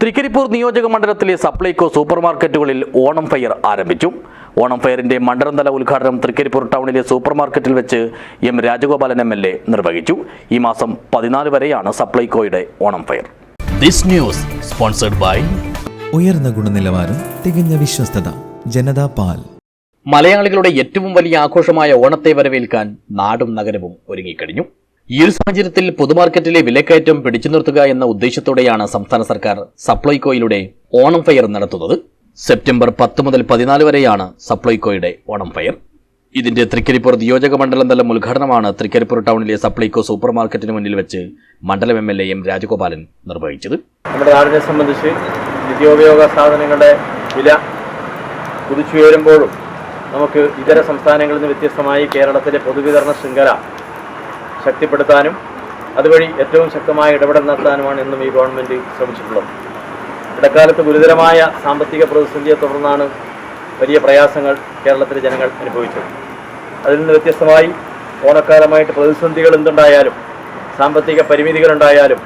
തൃക്കരിപ്പൂർ നിയോജക മണ്ഡലത്തിലെ സപ്ലൈകോ സൂപ്പർ മാർക്കറ്റുകളിൽ ഓണം ഫെയർ ആരംഭിച്ചു. ഓണം ഫെയറിന്റെ മണ്ഡലംതല ഉദ്ഘാടനം തൃക്കരിപ്പൂർ ടൗണിലെ സൂപ്പർ മാർക്കറ്റിൽ വെച്ച് M Rajagopalan M L A നിർവഹിച്ചു. ഈ മാസം പതിനാല് വരെയാണ് സപ്ലൈകോയുടെ Onam fair. This news sponsored by ഉയർന്ന ഗുണനിലവാരം തികഞ്ഞ വിശ്വസ്തത ജനതാ പാൽ. മലയാളികളുടെ ഏറ്റവും വലിയ ആഘോഷമായ ഓണത്തെ വരവേൽക്കാൻ നാടും നഗരവും ഒരുങ്ങിക്കഴിഞ്ഞു. ഈ ഒരു സാഹചര്യത്തിൽ പൊതുമാർക്കറ്റിലെ വിലക്കയറ്റം പിടിച്ചു നിർത്തുക എന്ന ഉദ്ദേശത്തോടെയാണ് സംസ്ഥാന സർക്കാർ സപ്ലൈകോയിലൂടെ ഓണം ഫെയർ നടത്തുന്നത്. സെപ്റ്റംബർ പത്ത് മുതൽ പതിനാല് വരെയാണ് സപ്ലൈകോയുടെ ഓണം ഫെയർ. ഇതിന്റെ തൃക്കരിപ്പൂർ നിയോജക മണ്ഡലം തലം ഉദ്ഘാടനമാണ് തൃക്കരിപ്പൂർ ടൗണിലെ സപ്ലൈകോ സൂപ്പർ മാർക്കറ്റിന് മുന്നിൽ വെച്ച് മണ്ഡലം M L A M Rajagopalan നിർവഹിച്ചത്. നമ്മുടെ നാടിനെ സംബന്ധിച്ച് നിത്യോപയോഗ സാധനങ്ങളുടെ വില കുതിച്ചുയരുമ്പോഴും നമുക്ക് ഇതര സംസ്ഥാനങ്ങളിൽ നിന്ന് വ്യത്യസ്തമായി കേരളത്തിലെ പൊതുവിതരണ ശൃംഖല ശക്തിപ്പെടുത്താനും അതുവഴി ഏറ്റവും ശക്തമായ ഇടപെടൽ നടത്താനുമാണ് ഇന്നും ഈ ഗവൺമെന്റ് ശ്രമിച്ചിട്ടുള്ളത്. ഇടക്കാലത്ത് ഗുരുതരമായ സാമ്പത്തിക പ്രതിസന്ധിയെ തുടർന്നാണ് വലിയ പ്രയാസങ്ങൾ കേരളത്തിലെ ജനങ്ങൾ അനുഭവിച്ചത്. അതിൽ നിന്ന് വ്യത്യസ്തമായി ഓണക്കാലമായിട്ട് പ്രതിസന്ധികൾ എന്തുണ്ടായാലും സാമ്പത്തിക പരിമിതികളുണ്ടായാലും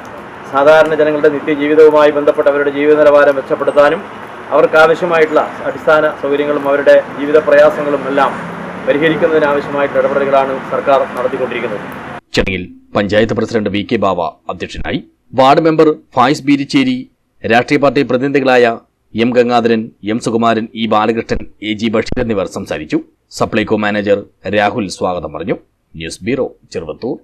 സാധാരണ ജനങ്ങളുടെ നിത്യജീവിതവുമായി ബന്ധപ്പെട്ട അവരുടെ ജീവിത നിലവാരം മെച്ചപ്പെടുത്താനും അവർക്കാവശ്യമായിട്ടുള്ള അടിസ്ഥാന സൗകര്യങ്ങളും അവരുടെ ജീവിത പ്രയാസങ്ങളും എല്ലാം പരിഹരിക്കുന്നതിനാവശ്യമായിട്ടുള്ള ഇടപെടലുകളാണ് സർക്കാർ നടത്തിക്കൊണ്ടിരിക്കുന്നത്. ചടങ്ങിൽ panchayat president V K Bava അധ്യക്ഷനായി വാർഡ് മെമ്പർ ഫായിസ് ബീരിച്ചേരി രാഷ്ട്രീയ party പ്രതിനിധികളായ M Gangadharan M Sukumaran E Balakrishnan A G Basheer എന്നിവർ സംസാരിച്ചു. സപ്ലൈകോ മാനേജർ രാഹുൽ സ്വാഗതം പറഞ്ഞു. News bureau Cheruvathur.